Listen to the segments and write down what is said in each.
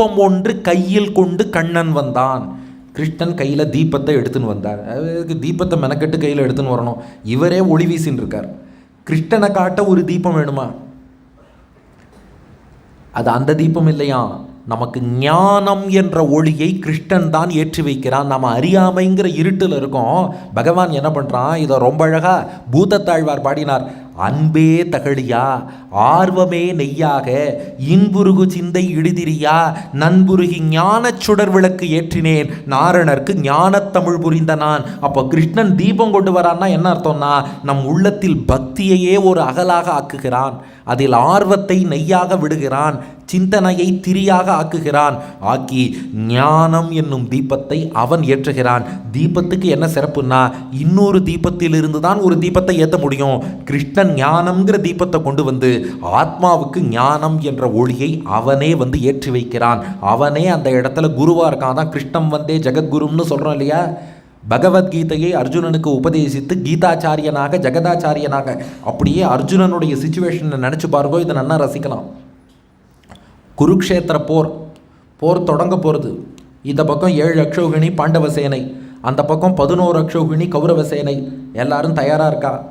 தீபம் ஒன்று கையில் கொண்டு கண்ணன் வந்தான். கிருஷ்ணன் கையில் தீபத்தை எடுத்துன்னு வந்தார். அதுக்கு தீபத்தை மெனக்கெட்டு கையில் எடுத்துன்னு வரணும். இவரே ஒளி வீசின்னு இருக்கார் கிருஷ்ணனை காட்ட ஒரு தீபம் வேணுமா? அது அந்த தீபம் இல்லையா? நமக்கு ஞானம் என்ற ஒளியை கிருஷ்ணன் தான் ஏற்றி வைக்கிறான். நம்ம அறியாமைங்கிற இருட்டில் இருக்கோம். பகவான் என்ன பண்ணுறான் இதை ரொம்ப அழகாக பூதத்தாழ்வார் பாடினார். அன்பே தகழியா ஆர்வமே நெய்யாக இன்புருகு சிந்தை இடுதிரியா நண்புருகி ஞானச் சுடர் விளக்கு ஏற்றினேன். நாரணர்க்கு ஞானத் தமிழ் புரிந்த நான். அப்போ கிருஷ்ணன் தீபம் கொண்டு வரான்னா என்ன அர்த்தம்னா நம் உள்ளத்தில் பக்தியையே ஒரு அகலாக ஆக்குகிறான். அதில் ஆர்வத்தை நெய்யாக விடுகிறான் சிந்தனையை திரியாக ஆக்குகிறான். ஆக்கி ஞானம் என்னும் தீபத்தை அவன் ஏற்றுகிறான். தீபத்துக்கு என்ன சிறப்புன்னா இன்னொரு தீபத்திலிருந்து தான் ஒரு தீபத்தை ஏற்ற முடியும். கிருஷ்ணன் ஞானம்ங்கிற தீபத்தை கொண்டு வந்து ஆத்மாவுக்கு ஞானம் என்ற ஒளியை அவனே வந்து ஏற்றி வைக்கிறான். அவனே அந்த இடத்துல குருவாக இருக்கான். தான் கிருஷ்ணம் வந்தே ஜெகத்குருன்னு சொல்றோம் இல்லையா? பகவத்கீதையை அர்ஜுனனுக்கு உபதேசித்து கீதாச்சாரியனாக ஜெகதாச்சாரியனாக அப்படியே அர்ஜுனனுடைய சுச்சுவேஷனை நினச்சி பாருங்கோ இதை நல்லா ரசிக்கலாம். குருக்ஷேத்திர போர். போர் தொடங்க போகிறது இந்த பக்கம் ஏழு அக்ஷோகிணி பாண்டவ சேனை. அந்த பக்கம் பதினோரு அக்ஷோகிணி கௌரவ சேனை. எல்லாரும் தயாராக இருக்கா?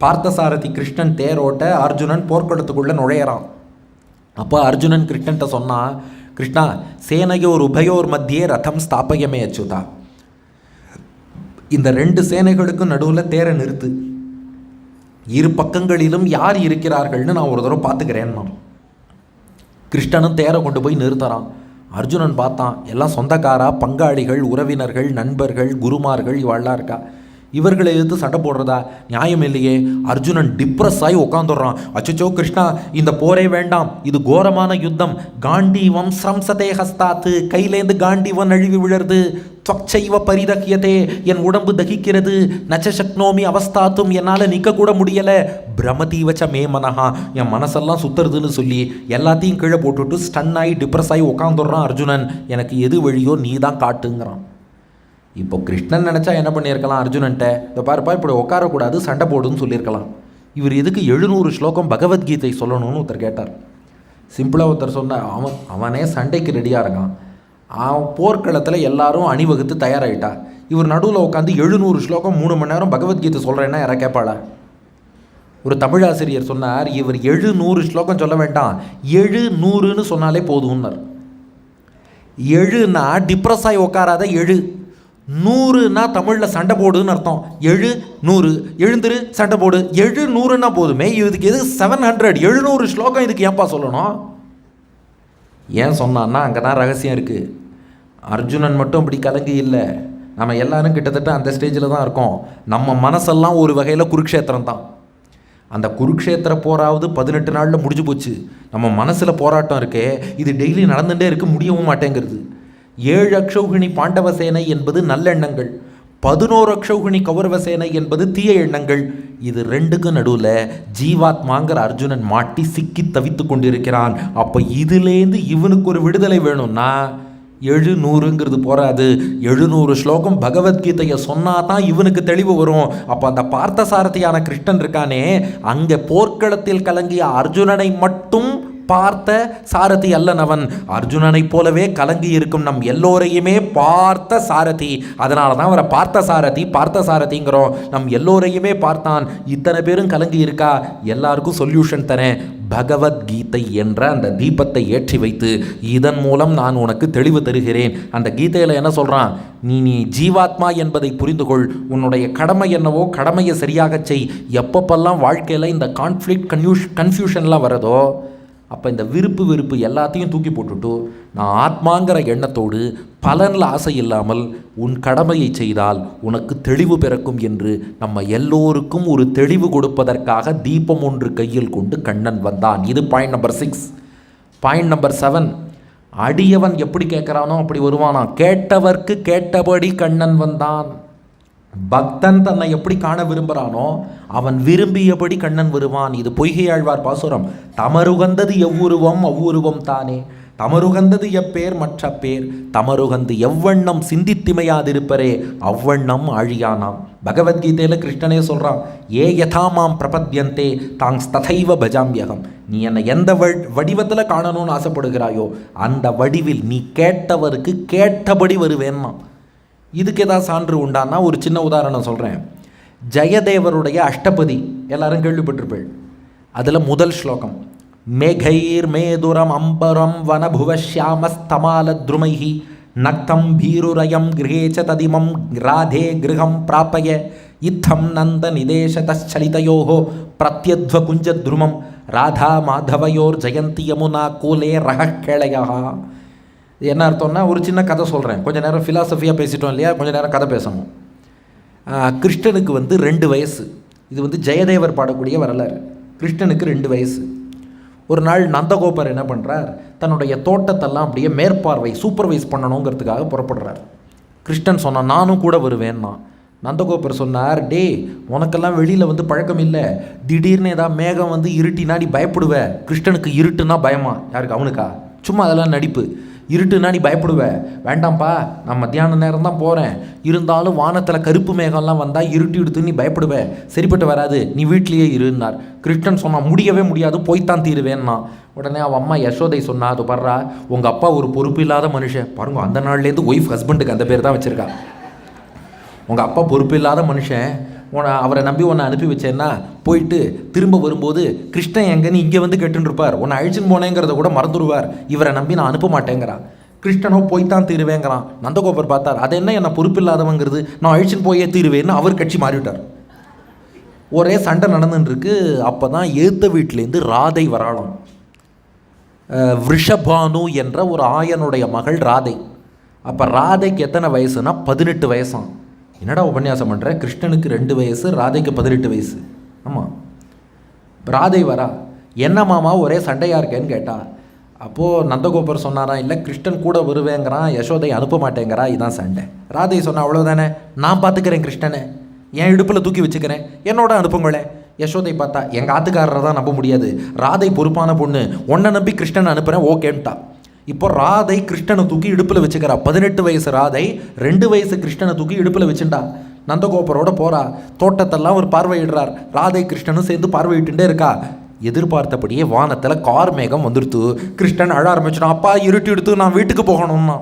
பார்த்தசாரதி கிருஷ்ணன் தேரோட்ட அர்ஜுனன் போர்க்களத்துக்குள்ளே நுழையிறான். அப்போ அர்ஜுனன் கிருஷ்ணன்ட்ட சொன்னால் கிருஷ்ணா சேனையோர் உபயோர் மத்தியே ரதம் ஸ்தாபயமே அச்சுதா. இந்த ரெண்டு சேனைகளுக்கும் நடுவில் தேரை நிறுத்து. இரு பக்கங்களிலும் யார் இருக்கிறார்கள்னு நான் ஒரு தடவை பார்த்துக்கிறேன் கிருஷ்ணனும் தேரை கொண்டு போய் நிறுத்துறான். அர்ஜுனன் பார்த்தான் எல்லாம் சொந்தக்காரா பங்காளிகள் உறவினர்கள் நண்பர்கள் குருமார்கள் இவாள்லாம் இருக்கா? இவர்களை எதிர்த்து சண்டை போடுறதா? நியாயம் இல்லையே. அர்ஜுனன் டிப்ரெஸ் ஆகி உட்காந்துடுறான் அச்சச்சோ கிருஷ்ணா இந்த போரே வேண்டாம். இது கோரமான யுத்தம். காண்டீவம் ஸ்ரம்சதே ஹஸ்தாத்து. கையிலேந்து காண்டீவம் நழுவி விழருது. துவச்சைவ பரிதகியதே. என் உடம்பு தகிக்கிறது. நச்சசக்னோமி அவஸ்தாத்தும் என்னால் நிற்கக்கூட முடியலை. முடியலை பிரமதீவச்ச மே மனஹா. என் மனசெல்லாம் சுத்துறதுன்னு சொல்லி எல்லாத்தையும் கீழே போட்டுட்டு ஸ்டன் ஆகி டிப்ரெஸ் ஆகி உட்காந்துடுறான் அர்ஜுனன். எனக்கு எது வழியோ நீ தான் காட்டுங்கிறான். இப்போ கிருஷ்ணன் நினச்சா என்ன பண்ணியிருக்கலாம்? அர்ஜுனன்ட்ட இந்த பாருப்பா இப்படி உட்காரக்கூடாது சண்டை போடுன்னு சொல்லியிருக்கலாம். இவர் எதுக்கு எழுநூறு ஸ்லோகம் பகவத்கீதை சொல்லணும்னு ஒருத்தர் கேட்டார். சிம்பிளாக ஒருத்தர் சொன்ன அவன் அவனே சண்டைக்கு ரெடியாக இருக்கான். அவன் போர்க்களத்தில் எல்லாரும் அணிவகுத்து தயாராகிட்டா இவர் நடுவில் உட்காந்து எழுநூறு ஸ்லோகம் மூணு மணி நேரம் பகவத்கீதை சொல்கிறேன்னா யாரை கேட்பாளா? ஒரு தமிழாசிரியர் சொன்னார் இவர் எழுநூறு ஸ்லோகம் சொல்ல வேண்டாம். எழு நூறுன்னு சொன்னாலே போதும்னார். எழுன்னா டிப்ரெஸ் ஆகி உட்காராத எழு. நூறுனா தமிழில் சண்டை போடுன்னு அர்த்தம். எழு நூறு. எழுந்துரு சண்டை போடு. எழு நூறுன்னா போதுமே. இதுக்கு எது செவன் ஹண்ட்ரட் எழுநூறு ஸ்லோகம் இதுக்கு ஏன்பா சொல்லணும்? ஏன் சொன்னான்னா அங்கே தான் ரகசியம் இருக்குது அர்ஜுனன் மட்டும் இப்படி கலங்கி இல்லை. நம்ம எல்லாரும் கிட்டத்தட்ட அந்த ஸ்டேஜில் தான் இருக்கோம். நம்ம மனசெல்லாம் ஒரு வகையில் குருக்ஷேத்திரம் தான். அந்த குருக்ஷேத்திர போராவது பதினெட்டு நாளில் முடிஞ்சு போச்சு. நம்ம மனசில் போராட்டம் இருக்கே. இது டெய்லி நடந்துகிட்டே இருக்க முடியவும் மாட்டேங்கிறது. ஏழு அக்ஷௌகிணி பாண்டவ சேனை என்பது நல்லெண்ணங்கள் பதினோரு அக்ஷௌகிணி கௌரவ சேனை என்பது தீய எண்ணங்கள். இது ரெண்டுக்கும் நடுவில் ஜீவாத்மாங்கிற அர்ஜுனன் மாட்டி சிக்கி தவித்து கொண்டிருக்கிறான். அப்போ இதுலேருந்து இவனுக்கு ஒரு விடுதலை வேணும்னா எழுநூறுங்கிறது போராது எழுநூறு ஸ்லோகம் பகவத்கீதையை சொன்னால் தான் இவனுக்கு தெளிவு வரும். அப்போ அந்த பார்த்தசாரதியான கிருஷ்ணன் இருக்கானே அங்கே போர்க்களத்தில் கலங்கிய அர்ஜுனனை மட்டும் பார்த்த சாரதி அல்லனவன். அர்ஜுனனைப் போலவே கலங்கி இருக்கும் நம் எல்லோரையுமே பார்த்த சாரதி. அதனால தான் அவரை பார்த்த சாரதி பார்த்த சாரதிங்கிறோம். நம் எல்லோரையுமே பார்த்தான். இத்தனை பேரும் கலங்கி இருக்கா? எல்லாருக்கும் சொல்யூஷன் தரேன். பகவத்கீதை என்ற அந்த தீபத்தை ஏற்றி வைத்து இதன் மூலம் நான் உனக்கு தெளிவு தருகிறேன். அந்த கீதையில் என்ன சொல்கிறான் நீ நீ ஜீவாத்மா என்பதை புரிந்து கொள். உன்னுடைய கடமை என்னவோ கடமையை சரியாகச் செய். எப்பப்பெல்லாம் வாழ்க்கையில் இந்த கான்ஃப்ளிக் கன்யூஷ் கன்ஃபியூஷன்லாம் வரதோ அப்போ இந்த விருப்பு வெறுப்பு எல்லாத்தையும் தூக்கி போட்டுட்டு நான் ஆத்மாங்கிற எண்ணத்தோடு பலனில் ஆசை இல்லாமல் உன் கடமையை செய்தால் உனக்கு தெளிவு பிறக்கும் என்று நம்ம எல்லோருக்கும் ஒரு தெளிவு கொடுப்பதற்காக தீபம் ஒன்று கையில் கொண்டு கண்ணன் வந்தான். இது point number six point number seven அடியவன் எப்படி கேட்குறானோ அப்படி வருவானா கேட்டவர்க்கு கேட்டபடி கண்ணன் வந்தான். பக்தன் தன்னை எப்படி காண விரும்புகிறானோ அவன் விரும்பியபடி கண்ணன் வருவான். இது பொய்கையாழ்வார் பாசுரம். தமருகந்தது எவ்வுருவம் அவ்வுருவம் தானே. தமருகந்தது எப்பேர் மற்ற பேர். தமருகந்து எவ்வண்ணம் சிந்தித்திமையாதிருப்பரே அவ்வண்ணம் ஆழியானாம். பகவத்கீதையில் கிருஷ்ணனே சொல்கிறான் ஏ யதா மாம் பிரபத்யந்தே தாங் ததைவ பஜாம்யகம். நீ என்னை எந்த வ வடிவத்தில் காணணும்னு ஆசைப்படுகிறாயோ அந்த வடிவில் நீ கேட்டவருக்கு கேட்டபடி வருவேன்னா இதுக்கு ஏதாவது சான்று உண்டான்னா ஒரு சின்ன உதாரணம் சொல்கிறேன் ஜெயதேவருடைய அஷ்டபதி எல்லாரும் கேள்விப்பட்டிருப்பேள் அதில் முதல் ஸ்லோகம் மேகைர் மேதுரம் அம்பரம் வனபுவஷ்யாமஸ்தமாலத்ருமைஹி நக்தம் பீருரயம் கிரகேச்ச ததிமம் ராதே கிரகம் பிராப்பய இத்தம் நந்த நிதேசதச்சலிதயோ பிரத்யத்வகுஞ்சத்ருமம் ராதா மாதவயோர் ஜெயந்தி யமுனா கூலே ரகக்கிளையா இது என்ன அர்த்தம்னா ஒரு சின்ன கதை சொல்கிறேன் கொஞ்ச நேரம் ஃபிலாசபியாக பேசிட்டோம் இல்லையா? கொஞ்ச நேரம் கதை பேசணும். கிருஷ்ணனுக்கு வந்து ரெண்டு வயசு. இது வந்து ஜெயதேவர் பாடக்கூடிய வரலாறு. கிருஷ்ணனுக்கு ரெண்டு வயசு. ஒரு நாள் நந்தகோபர் என்ன பண்ணுறார் தன்னுடைய தோட்டத்தெல்லாம் அப்படியே மேற்பார்வை சூப்பர்வைஸ் பண்ணணுங்கிறதுக்காக புறப்படுறார். கிருஷ்ணன் சொன்னான் நானும் கூட வருவேன்னா? நந்தகோபர் சொன்னார் டே உனக்கெல்லாம் வெளியில் வந்து பழக்கம் இல்லை. திடீர்னு ஏதாவது மேகம் வந்து இருட்டினா நீ பயப்படுவ. கிருஷ்ணனுக்கு இருட்டுனா பயமா? யாருக்கு? அவனுக்கா? சும்மா அதெல்லாம் நடிப்பு. இருட்டுனா நீ பயப்படுவ. வேண்டாம்ப்பா நான் மத்தியான நேரம் தான் போகிறேன் இருந்தாலும் வானத்தில் கருப்பு மேகம்லாம் வந்தால் இருட்டி எடுத்து நீ பயப்படுவ. சரிப்பட்டு வராது நீ வீட்லேயே இருன்னார் கிருஷ்ணன் சொன்னான் முடியவே முடியாது போய்த்தான் தீருவேன்னா உடனே அவன் அம்மா யசோதை சொன்னா அது பர்றா உங்கள் அப்பா ஒரு பொறுப்பு இல்லாத மனுஷன். பாருங்க அந்த நாள்லேருந்து ஒய்ஃப் ஹஸ்பண்டுக்கு அந்த பேர் தான் வச்சுருக்கா. உங்கள் அப்பா பொறுப்பு இல்லாத மனுஷன் உன்னை அவரை நம்பி உன்னை அனுப்பி வச்சேன்னா போயிட்டு திரும்ப வரும்போது கிருஷ்ணன் எங்கன்னு இங்கே வந்து கேட்டுருப்பார் இருப்பார் உன்னை அழிச்சுன்னு போனேங்கிறத கூட மறந்துடுவார் இவரை நம்பி நான் அனுப்ப மாட்டேங்கிறான். கிருஷ்ணனோ போய்த்தான் தீருவேங்கிறான். நந்தகோபர் பார்த்தார் அது என்ன? என்ன பொறுப்பில்லாதவங்கிறது. நான் அழிச்சுன்னு போயே தீருவேன்னு அவர் கட்சி மாறிவிட்டார். ஒரே சண்டை நடந்துட்டுருக்கு அப்போ தான் ஏத்த வீட்டிலேருந்து ராதை வராளாம். ரிஷபானு விஷபானு என்ற ஒரு ஆயனுடைய மகள் ராதை. அப்போ ராதைக்கு எத்தனை வயசுனா பதினெட்டு வயசாம். என்னடா உபன்யாசம் பண்ணுற கிருஷ்ணனுக்கு ரெண்டு வயசு ராதைக்கு பதினெட்டு வயசு. ஆமாம் ராதை வரா. என்ன மாமா ஒரே சண்டையாக இருக்கேன்னு கேட்டா அப்போது நந்தகோபர் சொன்னாரா இல்லை கிருஷ்ணன் கூட வருவேங்கிறான் யசோதை அனுப்ப மாட்டேங்கிறா இதான் சண்டை. ராதை சொன்னா அவ்வளோதானே நான் பார்த்துக்கிறேன் கிருஷ்ணனை. என் இடுப்பில் தூக்கி வச்சுக்கிறேன். என்னோட அனுப்புங்களேன் யசோதை பார்த்தா எங்கள் ஆத்துக்காரரை தான் நம்ப முடியாது. ராதை பொறுப்பான பொண்ணு. உன்னை நம்பி கிருஷ்ணன் அனுப்புகிறேன் ஓகேன்ட்டா. இப்போ ராதை கிருஷ்ணனை தூக்கி இடுப்பில் வச்சுக்கிறா. பதினெட்டு வயசு ராதை ரெண்டு வயசு கிருஷ்ணனை தூக்கி இடுப்பில் வச்சுட்டா. நந்தகோபரோட போறா. தோட்டத்தெல்லாம் ஒரு பார்வையிடுறார். ராதை கிருஷ்ணனும் சேர்ந்து பார்வையிட்டுட்டே இருக்கா. எதிர்பார்த்தபடியே வானத்தில் கார் மேகம் வந்துடுத்து கிருஷ்ணன் அழ ஆரம்பிச்சிடும் அப்பா இருட்டி எடுத்து நான் வீட்டுக்கு போகணும்னா.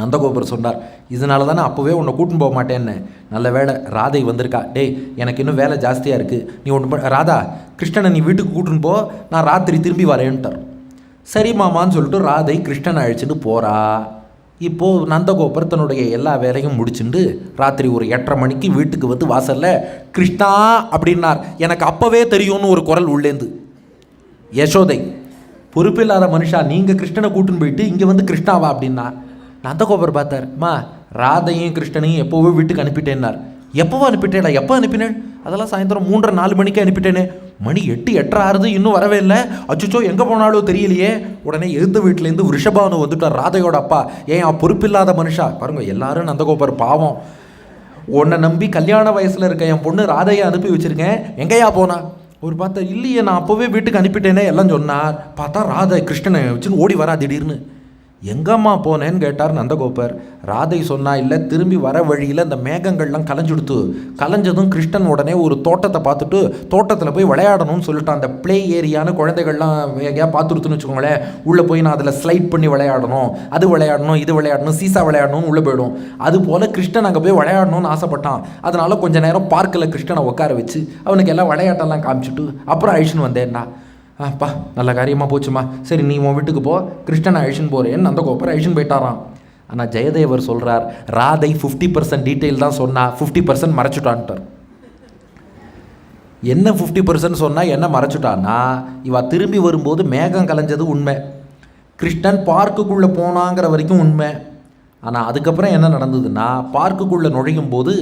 நந்தகோபர் சொன்னார். இதனால தானே அப்போவே உன்னை கூட்டின்னு போக மாட்டேன்னு. நல்ல வேலை ராதை வந்திருக்கா. டேய் எனக்கு இன்னும் வேலை ஜாஸ்தியாக இருக்குது நீ ஒன்று ராதா கிருஷ்ணனை நீ வீட்டுக்கு கூட்டின்னு போ. நான் ராத்திரி திரும்பி வரேன்ட்டார். சரி மாமான்னு சொல்லிட்டு ராதை கிருஷ்ணன் அழைச்சிட்டு போகிறா இப்போது நந்தகோபர் தன்னுடைய எல்லா வேலையும் முடிச்சுட்டு ராத்திரி ஒரு எட்டரை மணிக்கு வீட்டுக்கு வந்து வாசலில் கிருஷ்ணா அப்படின்னார். எனக்கு அப்போவே தெரியும்னு ஒரு குரல் உள்ளேந்து. யசோதை பொறுப்பில்லாத மனுஷா நீங்கள் கிருஷ்ணனை கூட்டின்னு போயிட்டு இங்கே வந்து கிருஷ்ணாவா? அப்படின்னா நந்தகோபர் பார்த்தார் மா ராதையும் கிருஷ்ணனையும் எப்போவோ வீட்டுக்கு அனுப்பிட்டேன்னார். எப்போவோ அனுப்பிட்டேடா எப்போ அனுப்பினேன்? அதெல்லாம் சாயந்தரம் மூன்றரை நாலு மணிக்கு அனுப்பிட்டேனே. மணி எட்டு எட்டரை ஆறுது இன்னும் வரவே இல்லை. அச்சுச்சோ எங்கே போனாலோ தெரியலையே. உடனே எழுந்த வீட்டிலேருந்து ரிஷபானு வந்துட்டார் ராதையோட அப்பா. ஏன் பொறுப்பில்லாத மனுஷா? பாருங்க எல்லாரும் நந்தகோபர் பாவம். உன்னை நம்பி கல்யாண வயசில் இருக்க என் பொண்ணு ராதையை அனுப்பி வச்சிருக்கேன். எங்கேயா போனா? ஒரு பார்த்தா இல்லையே நான் அப்போவே வீட்டுக்கு அனுப்பிட்டேனே எல்லாம் சொன்னார். பார்த்தா ராதை கிருஷ்ணனை வச்சுன்னு ஓடி வரா திடீர்னு. எங்கம்மா போனேன்னு கேட்டார் நந்தகோபர். ராதை சொன்னா இல்லை திரும்பி வர வழியில் அந்த மேகங்கள்லாம் கலைஞ்சுடுத்து கலைஞ்சதும் கிருஷ்ணன் உடனே ஒரு தோட்டத்தை பார்த்துட்டு தோட்டத்தில் போய் விளையாடணும்னு சொல்லிட்டான் அந்த ப்ளே ஏரியான்னு குழந்தைகள்லாம் எங்கேயா பார்த்துருத்துன்னு வச்சுக்கோங்களேன். உள்ளே போய் நான் அதில் ஸ்லைட் பண்ணி விளையாடணும் அது விளையாடணும் இது விளையாடணும் சீசா விளையாடணும்னு உள்ளே போயிடும். அது போல் கிருஷ்ணன் அங்கே போய் விளையாடணும்னு ஆசைப்பட்டான். அதனால் கொஞ்ச நேரம் பார்க்கில் கிருஷ்ணனை உட்கார வச்சு அவனுக்கு எல்லாம் விளையாட்டெல்லாம் காமிச்சிட்டு அப்புறம் அழிச்சுன்னு வந்தேன்னா அப்பா நல்ல காரியமாக போச்சுமா. சரி நீ உன் வீட்டுக்கு போ. கிருஷ்ணன் அழிச்சுன்னு போகிறேன்னு அந்த கோப்பரை அழிச்சுன்னு போயிட்டாராம். ஆனால் ஜெயதேவர் சொல்கிறார் ராதை ஃபிஃப்டி பர்சன்ட் டீட்டெயில் தான் சொன்னால் ஃபிஃப்டி பர்சன்ட் மறைச்சிட்டான்ட்டார். என்ன ஃபிஃப்டி பர்சன்ட் சொன்னால் என்ன மறைச்சிட்டான்னா இவா திரும்பி வரும்போது மேகம் கலைஞ்சது உண்மை. கிருஷ்ணன் பார்க்குக்குள்ளே போனாங்கிற வரைக்கும் உண்மை. ஆனால் அதுக்கப்புறம் என்ன நடந்ததுன்னா பார்க்குக்குள்ளே நுழையும் போது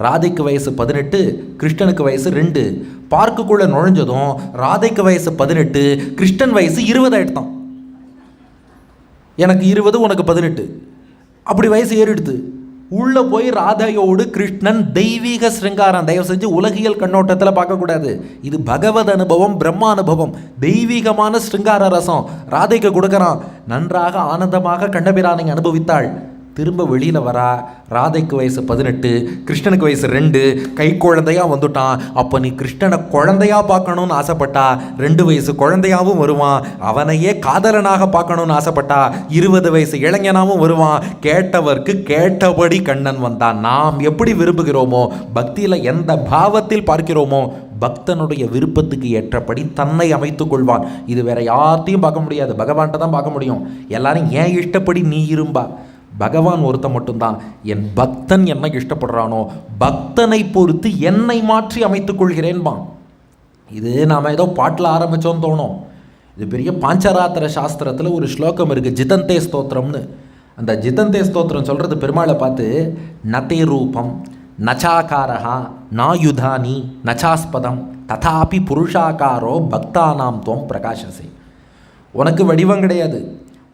ராதைக்கு வயசு பதினெட்டு கிருஷ்ணனுக்கு வயசு ரெண்டு. பார்க்குக்குள்ளே நுழைஞ்சதும் ராதைக்கு வயசு பதினெட்டு கிருஷ்ணன் வயசு இருபது ஆயிடுதான் எனக்கு இருபது உனக்கு பதினெட்டு. அப்படி வயசு ஏறிடுது உள்ளே போய் ராதையோடு கிருஷ்ணன் தெய்வீக சிருங்காரம் தயவு செஞ்சு உலகியல் கண்ணோட்டத்தில் பார்க்கக்கூடாது. இது பகவத் அனுபவம் பிரம்மா அனுபவம். தெய்வீகமான சிருங்கார ரசம். ராதைக்கு கொடுக்குறான். நன்றாக ஆனந்தமாக கண்ணபிரானை அனுபவித்தாள். திரும்ப வெளியில் வரா. ராதைக்கு வயசு பதினெட்டு கிருஷ்ணனுக்கு வயசு ரெண்டு. கை குழந்தையாக வந்துட்டான். அப்போ நீ கிருஷ்ணனை குழந்தையாக பார்க்கணும்னு ஆசைப்பட்டா. ரெண்டு வயசு குழந்தையாகவும் வருவான். அவனையே காதலனாக பார்க்கணும்னு ஆசைப்பட்டா. இருபது வயசு இளைஞனாகவும் வருவான். கேட்டவர்க்கு கேட்டபடி கண்ணன் வந்தான். நாம் எப்படி விரும்புகிறோமோ பக்தியில் எந்த பாவத்தில் பார்க்கிறோமோ பக்தனுடைய விருப்பத்துக்கு ஏற்றபடி தன்னை அமைத்துக் கொள்வான். இது வேற யார்த்தையும் பார்க்க முடியாது. பகவான்கிட்ட தான் பார்க்க முடியும். எல்லாரும் ஏன் இஷ்டப்படி நீ இரும்பா? பகவான் ஒருத்தன் மட்டும்தான். என் பக்தன் என்ன இஷ்டப்படுறானோ பக்தனை பொறுத்து என்னை மாற்றி அமைத்துக் கொள்கிறேன்பான். இது நாம் ஏதோ பாட்டில் ஆரம்பித்தோன்னு தோணும். இது பெரிய பாஞ்சராத்திர சாஸ்திரத்தில் ஒரு ஸ்லோகம் இருக்குது ஜிதந்தே ஸ்தோத்திரம்னு. அந்த ஜிதந்தே ஸ்தோத்திரம் சொல்கிறது பெருமாளை பார்த்து நதே ரூபம் நச்சாகாரா நாயுதானி நச்சாஸ்பதம் ததாபி புருஷாக்காரோ பக்தானாம் துவம் பிரகாசசே உனக்கு வடிவம் கிடையாது.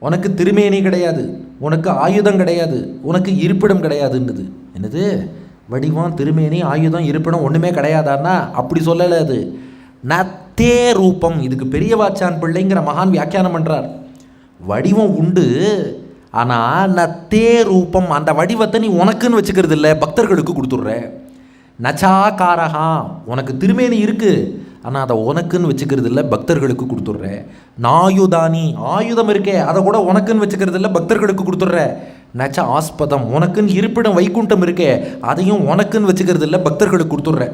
உனக்கு திருமேனி கிடையாது. உனக்கு ஆயுதம் கிடையாது உனக்கு இருப்பிடம் கிடையாதுன்னுது. என்னது? வடிவம் திருமேனி ஆயுதம் இருப்பிடம் ஒன்றுமே கிடையாதான்னா? அப்படி சொல்லலை அது. நத்தே ரூபம். இதுக்கு பெரிய வாச்சான் பிள்ளைங்கிற மகான் வியாக்கியானம் பண்ணுறார் வடிவம் உண்டு ஆனால் நத்தே ரூபம். அந்த வடிவத்தை நீ உனக்குன்னு வச்சுக்கிறது இல்லை பக்தர்களுக்கு கொடுத்துட்ற. நச்சாகாரஹா உனக்கு திருமேனி இருக்குது ஆனால் அதை உனக்குன்னு வச்சுக்கிறது இல்லை பக்தர்களுக்கு கொடுத்துட்ற. நாயுதானி ஆயுதம் இருக்கே அதை கூட உனக்குன்னு வச்சுக்கிறது இல்லை பக்தர்களுக்கு கொடுத்துட்ற. நச்ச ஆஸ்பதம் உனக்குன்னு இருப்பிடம் வைகுண்டம் இருக்கே அதையும் உனக்குன்னு வச்சுக்கிறது இல்லை பக்தர்களுக்கு கொடுத்துட்ற.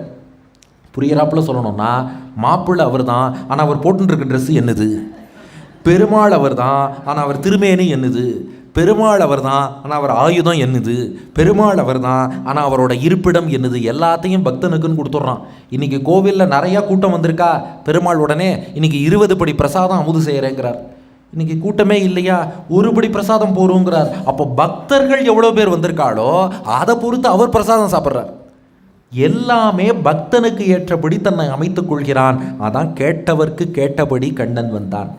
புரியறாப்புல சொல்லணும்னா மாப்பிள்ளை அவர் தான் ஆனால் அவர் போட்டுருக்க ட்ரெஸ்ஸு என்னது? பெருமாள் அவர் தான் ஆனால் அவர் திருமேனி என்னது? பெருமாள் அவர் தான் ஆனால் அவர் ஆயுதம் என்னது? பெருமாள் அவர் தான் ஆனால் அவரோட இருப்பிடம் என்னது? எல்லாத்தையும் பக்தனுக்குன்னு கொடுத்துட்றான். இன்னைக்கு கோவிலில் நிறையா கூட்டம் வந்திருக்கா? பெருமாள் உடனே இன்னைக்கு இருபது படி பிரசாதம் அமுது செய்கிறேங்கிறார் இன்றைக்கி கூட்டமே இல்லையா? ஒரு படி பிரசாதம் போகிறோங்கிறார் அப்போ பக்தர்கள் எவ்வளோ பேர் வந்திருக்காளோ அதை பொறுத்து அவர் பிரசாதம் சாப்பிட்றார். எல்லாமே பக்தனுக்கு ஏற்றபடி தன்னை அமைத்துக் கொள்கிறான். அதான் கேட்டவர்க்கு கேட்டபடி கண்ணன் வந்தான்.